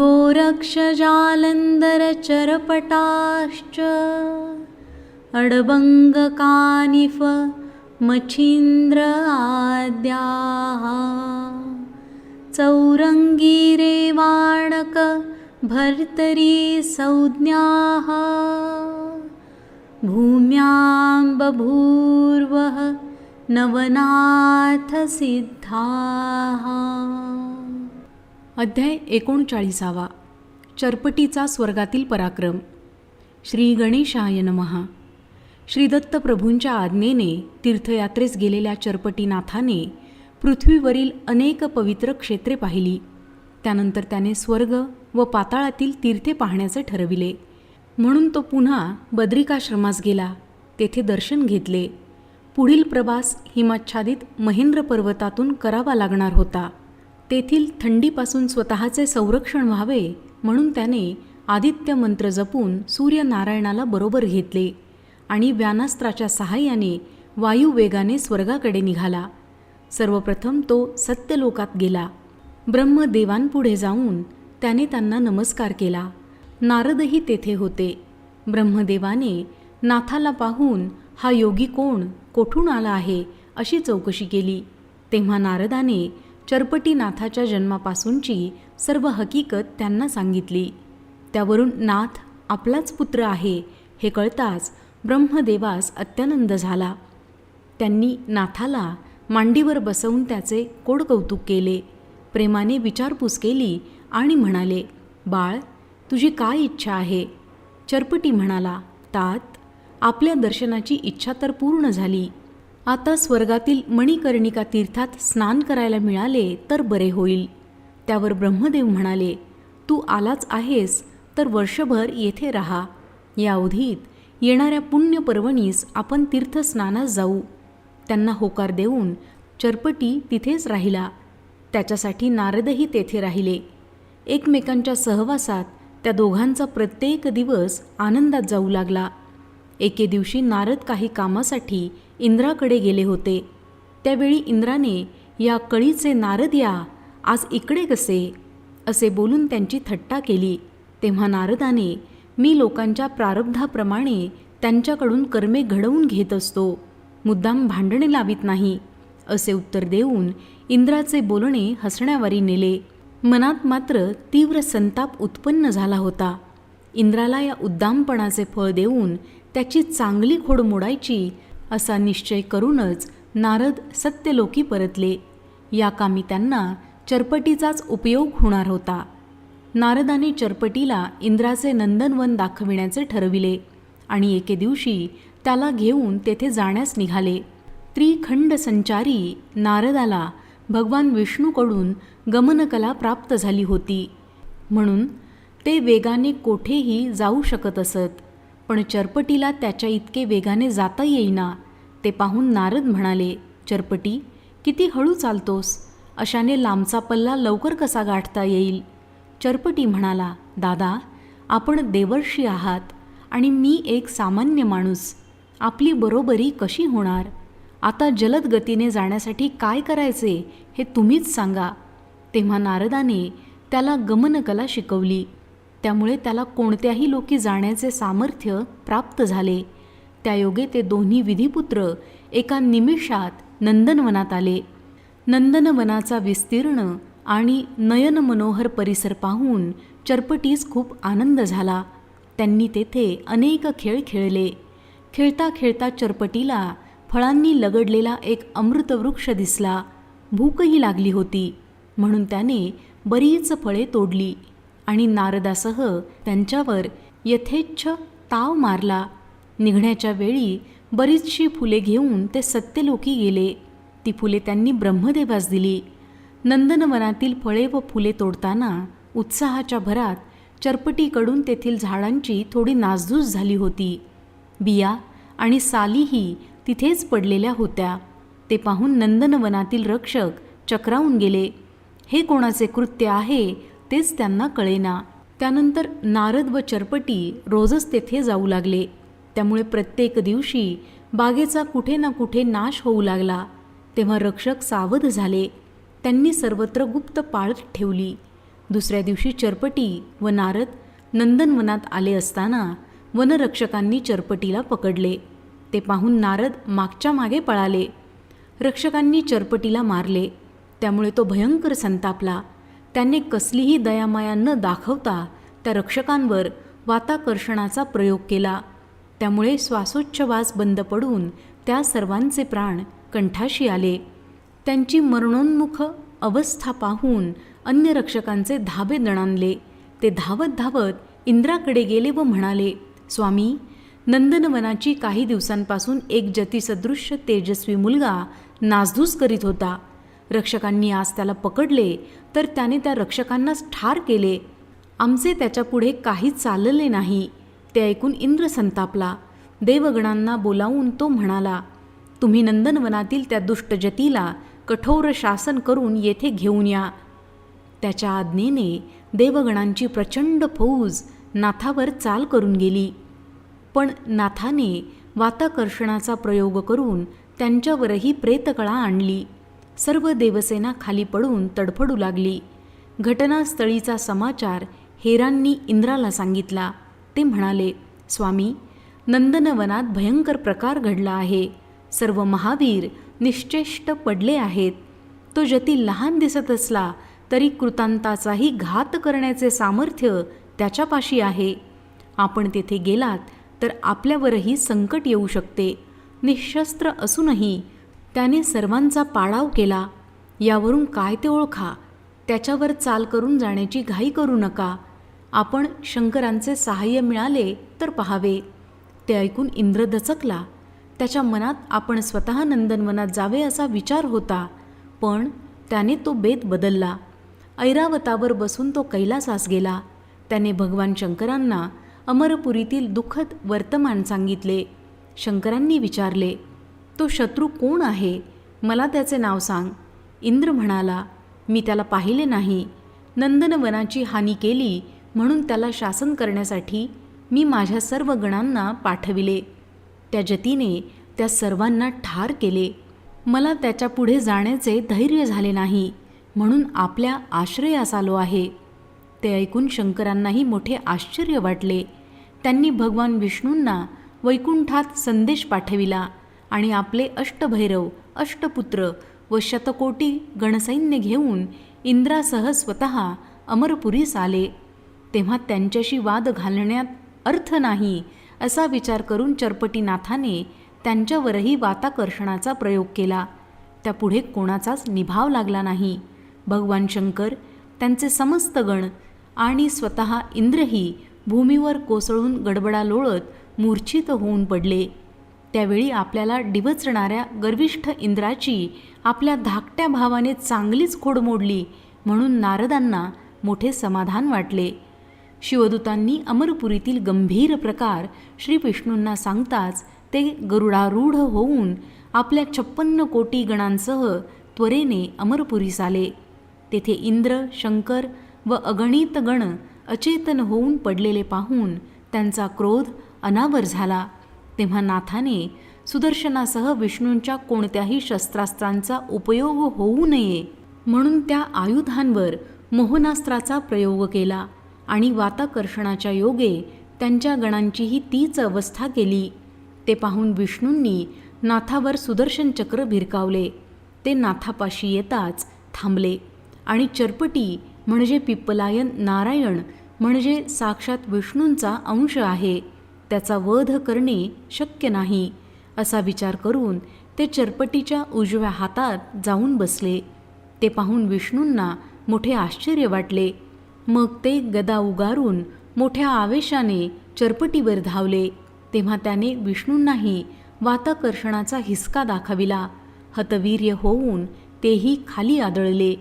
गोरक्षजालन्धरचरपटाश्च अडबङ्गकानिफ मच्छीन्द्र आद्याः चौरङ्गीरेवाणक भर्तरी संज्ञाः भूम्यां बभूर्वः नवनाथसिद्धाः। अध्याय एकोणचाळीसावा. चरपटीचा स्वर्गातील पराक्रम. श्री गणेशाय नमहा श्रीदत्त प्रभूंच्या आज्ञेने तीर्थयात्रेस गेलेल्या चरपटीनाथाने पृथ्वीवरील अनेक पवित्र क्षेत्रे पाहिली. त्यानंतर त्याने स्वर्ग व पाताळातील तीर्थे पाहण्याचे ठरविले. म्हणून तो पुन्हा बद्रिकाश्रमास गेला. तेथे दर्शन घेतले. पुढील प्रवास हिमाच्छादित महेंद्र पर्वतातून करावा लागणार होता. तेथील थंडीपासून स्वतःचे संरक्षण व्हावे म्हणून त्याने आदित्य मंत्र जपून सूर्यनारायणाला बरोबर घेतले आणि व्यानास्त्राच्या सहाय्याने वायुवेगाने स्वर्गाकडे निघाला. सर्वप्रथम तो सत्यलोकात गेला. ब्रह्मदेवांपुढे जाऊन त्याने त्यांना नमस्कार केला. नारदही तेथे होते. ब्रह्मदेवाने नाथाला पाहून हा योगी कोण? कोठून आला आहे? अशी चौकशी केली. तेव्हा नारदाने चरपटीनाथाच्या जन्मापासूनची सर्व हकीकत त्यांना सांगितली. त्यावरून नाथ आपलाच पुत्र आहे हे कळताच ब्रह्मदेवास अत्यानंद झाला. त्यांनी नाथाला मांडीवर बसवून त्याचे कोडकौतुक केले. प्रेमाने विचारपूस केली आणि म्हणाले बाळ तुझी काय इच्छा आहे? चरपटी म्हणाला तात आपल्या दर्शनाची इच्छा तर पूर्ण झाली. आता स्वर्गातील मणिकर्णिका तीर्थात स्नान करायला मिळाले तर बरे होईल. त्यावर ब्रह्मदेव म्हणाले तू आलाच आहेस तर वर्षभर येथे राहा. या अवधीत येणाऱ्या पुण्यपर्वणीस आपण तीर्थस्नानास जाऊ. त्यांना होकार देऊन चरपटी तिथेच राहिला. त्याच्यासाठी नारदही तेथे राहिले. एकमेकांच्या सहवासात त्या दोघांचा प्रत्येक दिवस आनंदात जाऊ लागला. एके दिवशी नारद काही कामासाठी इंद्राकडे गेले होते. त्यावेळी इंद्राने या कळीचे नारद या आज इकडे कसे? असे बोलून त्यांची थट्टा केली. तेव्हा नारदाने मी लोकांच्या प्रारब्धाप्रमाणे त्यांच्याकडून कर्मे घडवून घेत असतो. मुद्दाम भांडणे लावित नाही. असे उत्तर देऊन इंद्राचे बोलणे हसण्यावारी नेले. मनात मात्र तीव्र संताप उत्पन्न झाला होता. इंद्राला या उद्दामपणाचे फळ देऊन त्याची चांगली खोड मोडायची असा निश्चय करूनच नारद सत्यलोकी परतले. या कामी त्यांना चरपटीचाच उपयोग होणार होता. नारदाने चरपटीला इंद्राचे नंदनवन दाखविण्याचे ठरविले आणि एके दिवशी त्याला घेऊन तेथे जाण्यास निघाले. त्रिखंड संचारी नारदाला भगवान विष्णूकडून गमनकला प्राप्त झाली होती. म्हणून ते वेगाने कोठेही जाऊ शकत असत. पण चरपटीला त्याच्या इतके वेगाने जाता येईना. ते पाहून नारद म्हणाले चरपटी किती हळू चालतोस? अशाने लांबचा पल्ला लवकर कसा गाठता येईल? चरपटी म्हणाला दादा आपण देवर्षी आहात आणि मी एक सामान्य माणूस. आपली बरोबरी कशी होणार? आता जलद गतीने जाण्यासाठी काय करायचे हे तुम्हीच सांगा. तेव्हा नारदाने त्याला गमनकला शिकवली. त्यामुळे त्याला कोणत्याही लोकी जाण्याचे सामर्थ्य प्राप्त झाले. त्यायोगे ते दोन्ही विधिपुत्र एका निमिषात नंदनवनात आले. नंदनवनाचा विस्तीर्ण आणि नयन मनोहर परिसर पाहून चरपटीस खूप आनंद झाला. त्यांनी तेथे अनेक खेळ खेळले. खेळता खेळता चरपटीला फळांनी लगडलेला एक अमृतवृक्ष दिसला. भूकही लागली होती. म्हणून त्याने बरीच फळे तोडली. आणि नारदासह त्यांच्यावर यथेच्छ ताव मारला. निघण्याच्या वेळी बरीचशी फुले घेऊन ते सत्यलोकी गेले. ती फुले त्यांनी ब्रह्मदेवास दिली. नंदनवनातील फळे व फुले तोडताना उत्साहाच्या भरात चरपटीकडून तेथील झाडांची थोडी नासधूस झाली होती. बिया आणि सालीही तिथेच पडलेल्या होत्या. ते पाहून नंदनवनातील रक्षक चक्रावून गेले. हे कोणाचे कृत्य आहे? तेच त्यांना कळेना. त्यानंतर नारद व चरपटी रोजच तेथे जाऊ लागले. त्यामुळे प्रत्येक दिवशी बागेचा कुठे ना कुठे नाश होऊ लागला. तेव्हा रक्षक सावध झाले. त्यांनी सर्वत्र गुप्त पाळत ठेवली. दुसऱ्या दिवशी चरपटी व नारद नंदनवनात आले असताना वनरक्षकांनी चरपटीला पकडले. ते पाहून नारद मागच्या मागे पळाले. रक्षकांनी चरपटीला मारले. त्यामुळे तो भयंकर संतापला. त्यांनी कसलीही दयामाया न दाखवता त्या रक्षकांवर वाताकर्षणाचा प्रयोग केला. त्यामुळे श्वासोच्छवास बंद पडून त्या सर्वांचे प्राण कंठाशी आले. त्यांची मरणोन्मुख अवस्था पाहून अन्य रक्षकांचे धाबे दणाणले. ते धावत धावत इंद्राकडे गेले व म्हणाले स्वामी नंदनवनाची काही दिवसांपासून एक जतिसदृश्य तेजस्वी मुलगा नासधूस करीत होता. रक्षकांनी आज त्याला पकडले तर त्याने त्या रक्षकांनाच ठार केले. आमचे त्याच्यापुढे काही चालले नाही. ते ऐकून इंद्र संतापला. देवगणांना बोलावून तो म्हणाला तुम्ही नंदनवनातील त्या दुष्ट जतीला कठोर शासन करून येथे घेऊन या. त्याच्या आज्ञेने देवगणांची प्रचंड फौज नाथावर चाल करून गेली. पण नाथाने वाताकर्षणाचा प्रयोग करून त्यांच्यावरही प्रेतकळा आणली. सर्व देवसेना खाली पडून तडफडू लागली. घटनास्थळीचा समाचार हेरांनी इंद्राला सांगितला. ते म्हणाले स्वामी नंदनवनात भयंकर प्रकार घडला आहे. सर्व महावीर निश्चेष्ट पडले आहेत. तो जती लहान दिसत असला तरी कृतांताचाही घात करण्याचे सामर्थ्य त्याच्यापाशी आहे. आपण तेथे गेलात तर आपल्यावरही संकट येऊ शकते. निशस्त्र असूनही त्याने सर्वांचा पाडाव केला. यावरून काय ते ओळखा. त्याच्यावर चाल करून जाण्याची घाई करू नका. आपण शंकरांचे सहाय्य मिळाले तर पहावे. ते ऐकून इंद्र दचकला. त्याच्या मनात आपण स्वतः नंदनवनात जावे असा विचार होता. पण त्याने तो बेत बदलला. ऐरावतावर बसून तो कैलासास गेला. त्याने भगवान शंकरांना अमरपुरीतील दुःखद वर्तमान सांगितले. शंकरांनी विचारले तो शत्रू कोण आहे? मला त्याचे नाव सांग. इंद्र म्हणाला मी त्याला पाहिले नाही. नंदनवनाची हानी केली म्हणून त्याला शासन करण्यासाठी मी माझ्या सर्व गणांना पाठविले. त्या जतीने त्या सर्वांना ठार केले. मला त्याच्या पुढे जाण्याचे धैर्य झाले नाही म्हणून आपल्या आश्रयास आलो आहे. ते ऐकून शंकरांनाही मोठे आश्चर्य वाटले. त्यांनी भगवान विष्णूंना वैकुंठात संदेश पाठविला. आणि आपले अष्टभैरव अष्टपुत्र व शतकोटी गणसैन्य घेऊन इंद्रासह स्वतः अमरपुरीस आले तेव्हा त्यांच्याशी वाद घालण्यात अर्थ नाही असा विचार करून चरपटीनाथाने त्यांच्यावरही वाताकर्षणाचा प्रयोग केला. त्यापुढे कोणाचाच निभाव लागला नाही. भगवान शंकर त्यांचे समस्त गण आणि स्वतः इंद्रही भूमीवर कोसळून गडबडा लोळत मूर्छित होऊन पडले. त्यावेळी आपल्याला डिवचणाऱ्या गर्विष्ठ इंद्राची आपल्या धाकट्या भावाने चांगलीच खोड मोडली म्हणून नारदांना मोठे समाधान वाटले. शिवदूतांनी अमरपुरीतील गंभीर प्रकार श्री विष्णूंना सांगताच ते गरुडारूढ होऊन आपल्या छप्पन्न कोटी गणांसह त्वरेने अमरपुरीस आले. तेथे इंद्र शंकर व अगणित गण अचेतन होऊन पडलेले पाहून त्यांचा क्रोध अनावर झाला. तेव्हा नाथाने सुदर्शनासह विष्णूंच्या कोणत्याही शस्त्रास्त्रांचा उपयोग होऊ नये म्हणून त्या आयुधांवर मोहनास्त्राचा प्रयोग केला आणि वाताकर्षणाच्या योगे त्यांच्या गणांचीही तीच अवस्था केली. ते पाहून विष्णूंनी नाथावर सुदर्शन चक्र भिरकावले. ते नाथापाशी येताच थांबले आणि चरपटी म्हणजे पिप्पलायन नारायण म्हणजे साक्षात विष्णूंचा अंश आहे. त्याचा वध करणे शक्य नाही असा विचार करून ते चरपटीच्या उजव्या हातात जाऊन बसले. ते पाहून विष्णूंना मोठे आश्चर्य वाटले. मग ते गदा उगारून मोठ्या आवेशाने चरपटीवर धावले. तेव्हा त्याने विष्णूंनाही वाताकर्षणाचा हिसका दाखविला. हतवीर्य होऊन तेही खाली आदळले.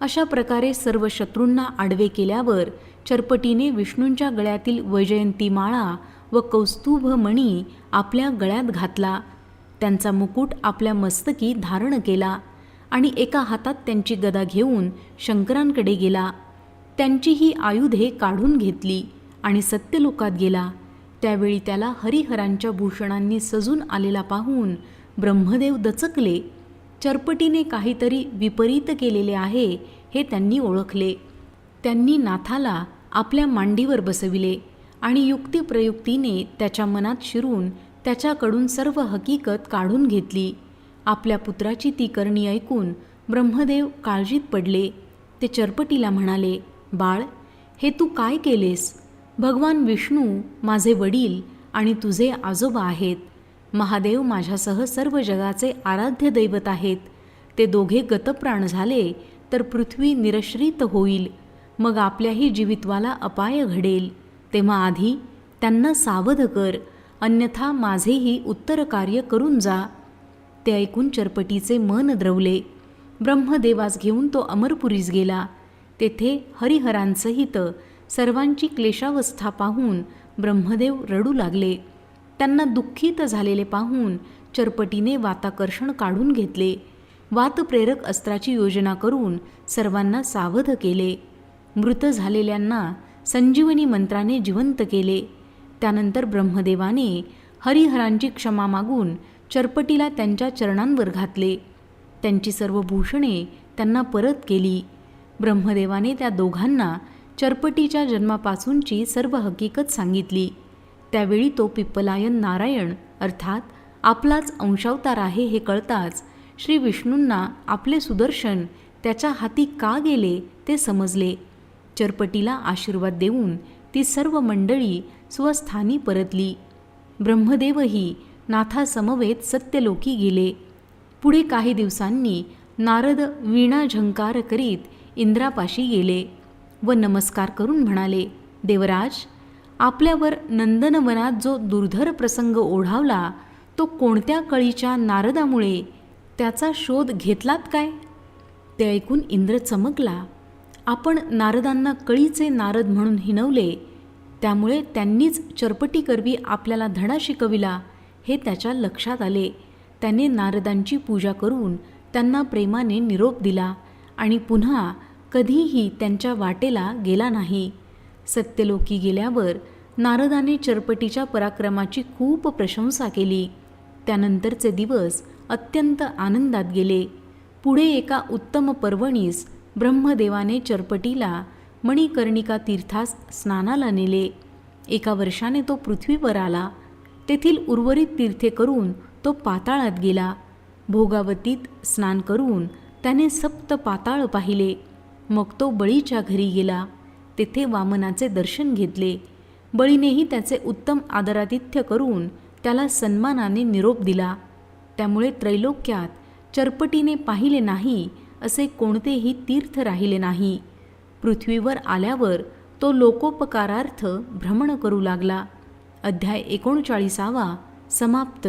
अशा प्रकारे सर्व शत्रूंना आडवे केल्यावर चरपटीने विष्णूंच्या गळ्यातील वैजयंती माळा व कौस्तुभ मणी आपल्या गळ्यात घातला. त्यांचा मुकुट आपल्या मस्तकी धारण केला आणि एका हातात त्यांची गदा घेऊन शंकरांकडे गेला. त्यांची ही आयुधे काढून घेतली आणि सत्यलोकात गेला. त्यावेळी त्याला हरिहरांच्या भूषणांनी सजून आलेला पाहून ब्रह्मदेव दचकले. चरपटीने काहीतरी विपरीत केलेले आहे हे त्यांनी ओळखले. त्यांनी नाथाला आपल्या मांडीवर बसविले. आणि युक्तिप्रयुक्तीने त्याच्या मनात शिरून त्याच्याकडून सर्व हकीकत काढून घेतली. आपल्या पुत्राची ती करणी ऐकून ब्रह्मदेव काळजीत पडले. ते चरपटीला म्हणाले बाळ हे तू काय केलेस? भगवान विष्णू माझे वडील आणि तुझे आजोबा आहेत. महादेव माझ्यासह सर्व जगाचे आराध्य दैवत आहेत. ते दोघे गतप्राण झाले तर पृथ्वी निरश्रित होईल. मग आपल्याही जीवित्वाला अपाय घडेल. तेव्हा आधी त्यांना सावध कर अन्यथा माझेही उत्तर कार्य करून जा. ते ऐकून चरपटीचे मन द्रवले. ब्रह्मदेवास घेऊन तो अमरपुरीस गेला. तेथे हरिहरांसहित सर्वांची क्लेशावस्था पाहून ब्रह्मदेव रडू लागले. त्यांना दुःखित झालेले पाहून चरपटीने वाताकर्षण काढून घेतले. वातप्रेरक अस्त्राची योजना करून सर्वांना सावध केले. मृत झालेल्यांना संजीवनी मंत्राने जिवंत केले. त्यानंतर ब्रह्मदेवाने हरिहरांची क्षमा मागून चरपटीला त्यांच्या चरणांवर घातले. त्यांची सर्व भूषणे त्यांना परत केली. ब्रह्मदेवाने त्या दोघांना चरपटीच्या जन्मापासूनची सर्व हकीकत सांगितली. त्यावेळी तो पिप्पलायन नारायण अर्थात आपलाच अंशावतार आहे हे कळताच श्री विष्णूंना आपले सुदर्शन त्याच्या हाती का गेले ते समजले. चरपटीला आशीर्वाद देऊन ती सर्व मंडळी स्वस्थानी परतली. ब्रह्मदेवही नाथासमवेत सत्यलोकी गेले. पुढे काही दिवसांनी नारद वीणा झंकार करीत इंद्रापाशी गेले व नमस्कार करून म्हणाले देवराज आपल्यावर नंदनवनात जो दुर्धर प्रसंग ओढावला तो कोणत्या कळीच्या नारदामुळे त्याचा शोध घेतलात काय? ते ऐकून इंद्र चमकला. आपण नारदांना कळीचे नारद म्हणून हिनवले त्यामुळे त्यांनीच चरपटीकरवी आपल्याला धडा शिकविला हे त्याच्या लक्षात आले. त्याने नारदांची पूजा करून त्यांना प्रेमाने निरोप दिला आणि पुन्हा कधीही त्यांच्या वाटेला गेला नाही. सत्यलोकी गेल्यावर नारदाने चरपटीच्या पराक्रमाची खूप प्रशंसा केली. त्यानंतरचे दिवस अत्यंत आनंदात गेले. पुढे एका उत्तम पर्वणीस ब्रह्मदेवाने चरपटीला मणिकर्णिका तीर्थास स्नानाला नेले. एका वर्षाने तो पृथ्वीवर आला. तेथील उर्वरित तीर्थे करून तो पाताळात गेला. भोगावतीत स्नान करून त्याने सप्त पाताळ पाहिले. मग तो बळीच्या घरी गेला. तेथे वामनाचे दर्शन घेतले. बळीनेही त्याचे उत्तम आदरातिथ्य करून त्याला सन्मानाने निरोप दिला. त्यामुळे त्रैलोक्यात चरपटीने पाहिले नाही असे कोणतेही तीर्थ राहिले नाही. पृथ्वीवर आल्यावर तो लोकोपकारार्थ भ्रमण करू लागला. अध्याय एकोणचाळीसावा समाप्त.